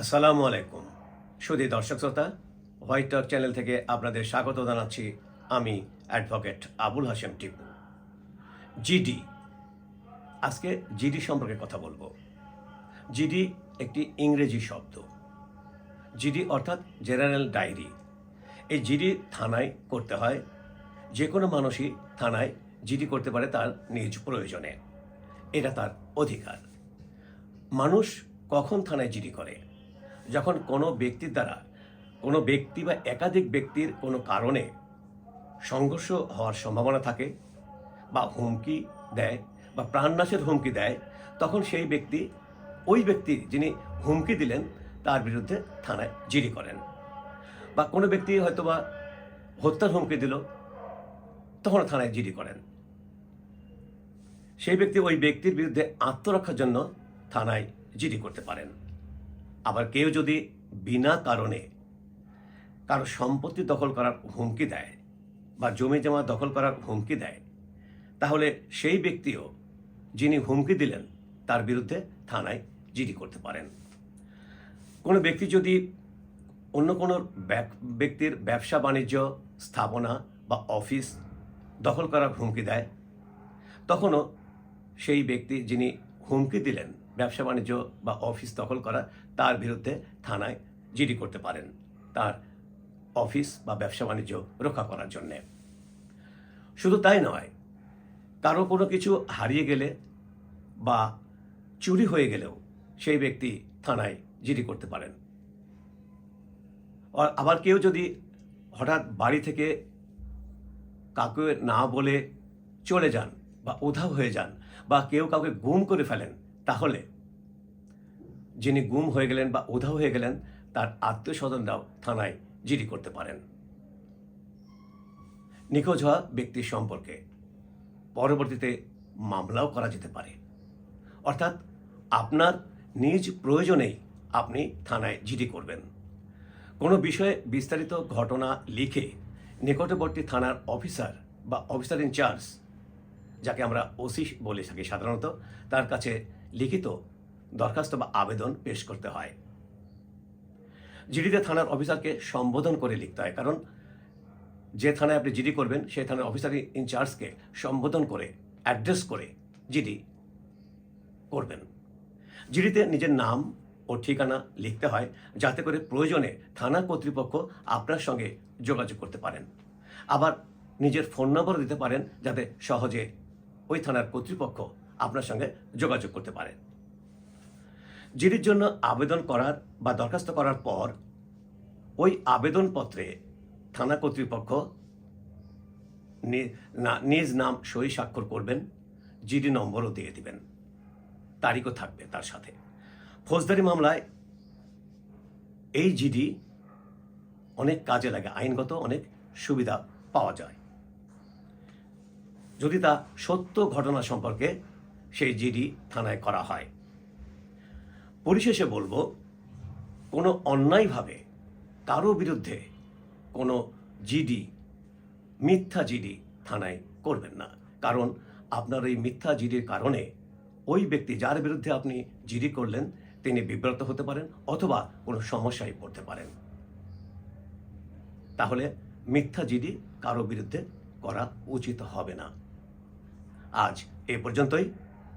আসসালামু আলাইকুম। সুদী দর্শক শ্রোতা হোয়াইট টক চ্যানেল থেকে আপনাদের স্বাগত জানাচ্ছি আমি অ্যাডভোকেট আবুল হাসেম টিপু। জিডি আজকে জিডি সম্পর্কে কথা বলব। জিডি একটি ইংরেজি শব্দ। জিডি অর্থাৎ জেনারেল ডায়েরি এই জিডি থানায় করতে হয়, যে কোনো মানুষই থানায় জিডি করতে পারে তার নিজ প্রয়োজনে। এটা তার অধিকার। মানুষ কখন থানায় জিডি করে? যখন কোনো ব্যক্তির দ্বারা কোনো ব্যক্তি বা একাধিক ব্যক্তির কোনো কারণে সংঘর্ষ হওয়ার সম্ভাবনা থাকে বা হুমকি দেয় বা প্রাণনাশের হুমকি দেয়, তখন সেই ব্যক্তি, ওই ব্যক্তি যিনি হুমকি দিলেন, তার বিরুদ্ধে থানায় জিডি করেন। বা কোনো ব্যক্তি হয়তো বা হত্যার হুমকি দিল তখন থানায় জিডি করেন। সেই ব্যক্তি ওই ব্যক্তির বিরুদ্ধে আত্মরক্ষার জন্য থানায় জিডি করতে পারেন। আবার কেউ যদি বিনা কারণে কারও সম্পত্তি দখল করার হুমকি দেয় বা জমি জমা দখল করার হুমকি দেয়, তাহলে সেই ব্যক্তিও যিনি হুমকি দিলেন, তার বিরুদ্ধে থানায় জিডি করতে পারেন। কোনো ব্যক্তি যদি অন্য কোনো ব্যক- ব্যক্তির ব্যবসা বাণিজ্য, স্থাপনা বা অফিস দখল করার হুমকি দেয়, তখনও সেই ব্যক্তি যিনি হুমকি দিলেন ব্যবসা বাণিজ্য বা অফিস দখল করা তার বিরুদ্ধে থানায় জিডি করতে পারেন তার অফিস বা ব্যবসা বাণিজ্য রক্ষা করার জন্যে। শুধু তাই নয়, কারও কোনো কিছু হারিয়ে গেলে বা চুরি হয়ে গেলেও সেই ব্যক্তি থানায় জিডি করতে পারেন। আবার কেউ যদি হঠাৎ বাড়ি থেকে কাউকে না বলে চলে যান বা উধাও হয়ে যান বা কেউ কাউকে গুম করে ফেলেন তাহলে যিনি গুম হয়ে গেলেন বা উধাও হয়ে গেলেন, তার আত্মীয় স্বজনরাও থানায় জিডি করতে পারেন। নিখোঁজ হওয়া ব্যক্তির সম্পর্কে পরবর্তীতে মামলাও করা যেতে পারে। অর্থাৎ আপনার নিজ প্রয়োজনেই আপনি থানায় জিডি করবেন। কোনো বিষয়ে বিস্তারিত ঘটনা লিখে নিকটবর্তী থানার অফিসার বা অফিসার ইনচার্জ, যাকে আমরা ওসি বলে থাকি সাধারণত, তার কাছে লিখিত দরখাস্ত বা আবেদন পেশ করতে হয়। জিডিতে থানার অফিসারকে সম্বোধন করে লিখতে হয়, কারণ যে থানায় আপনি জিডি করবেন, সেই থানার অফিসার ইনচার্জকে সম্বোধন করে অ্যাড্রেস করে জিডি করবেন। জিডিতে নিজের নাম ও ঠিকানা লিখতে হয়, যাতে করে প্রয়োজনে থানা কর্তৃপক্ষ আপনার সঙ্গে যোগাযোগ করতে পারেন। আবার নিজের ফোন নম্বর দিতে পারেন, যাতে সহজে ওই থানার কর্তৃপক্ষ আপনার সঙ্গে যোগাযোগ করতে পারেন। জিডির জন্য আবেদন করার বা দরখাস্ত করার পর ওই আবেদনপত্রে থানা কর্তৃপক্ষ নিজ নাম সই স্বাক্ষর করবেন, জিডি নম্বরও দিয়ে দিবেন। তারিখও থাকবে তার সাথে। ফৌজদারি মামলায় এই জিডি অনেক কাজে লাগে, আইনগত অনেক সুবিধা পাওয়া যায়। যদি তা সত্য ঘটনা সম্পর্কে সেই জিডি থানায় করা হয়। পরিশেষে বলব, কোনো অন্যায়ভাবে কারও বিরুদ্ধে কোনো জিডি, মিথ্যা জিডি থানায় করবেন না। কারণ আপনার এই মিথ্যা জিডির কারণে ওই ব্যক্তি যার বিরুদ্ধে আপনি জিডি করলেন, তিনি বিব্রত হতে পারেন অথবা কোনো সমস্যায় পড়তে পারেন। তাহলে মিথ্যা জিডি কারও বিরুদ্ধে করা উচিত হবে না। আজ এ পর্যন্তই।